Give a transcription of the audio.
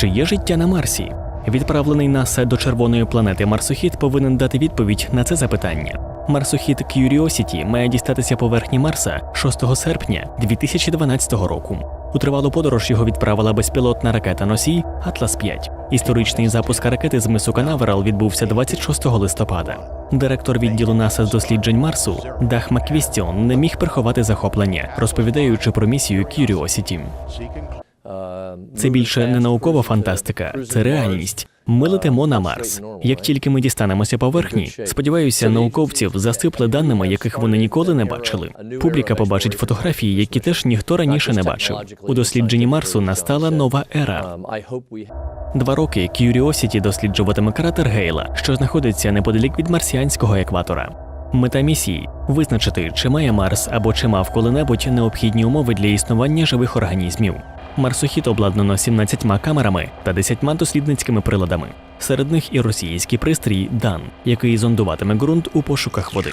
Чи є життя на Марсі? Відправлений НАСА до червоної планети Марсохід повинен дати відповідь на це запитання. Марсохід Curiosity має дістатися поверхні Марса 6 серпня 2012 року. У тривалу подорож його відправила безпілотна ракета носій Атлас 5 Історичний запуск ракети з мису Канаверал відбувся 26 листопада. Директор відділу НАСА з досліджень Марсу Дах Маквістіон не міг приховати захоплення, розповідаючи про місію Curiosity. Це більше не наукова фантастика, це реальність. Ми летимо на Марс. Як тільки ми дістанемося поверхні, сподіваюся, науковців засипли даними, яких вони ніколи не бачили. Публіка побачить фотографії, які теж ніхто раніше не бачив. У дослідженні Марсу настала нова ера. Два роки Curiosity досліджуватиме кратер Гейла, що знаходиться неподалік від марсіанського екватора. Мета місії визначити, чи має Марс або чи мав коли-небудь необхідні умови для існування живих організмів. Марсохід обладнано 17 камерами та 10 дослідницькими приладами. Серед них і російський пристрій Дан, який зондуватиме ґрунт у пошуках води.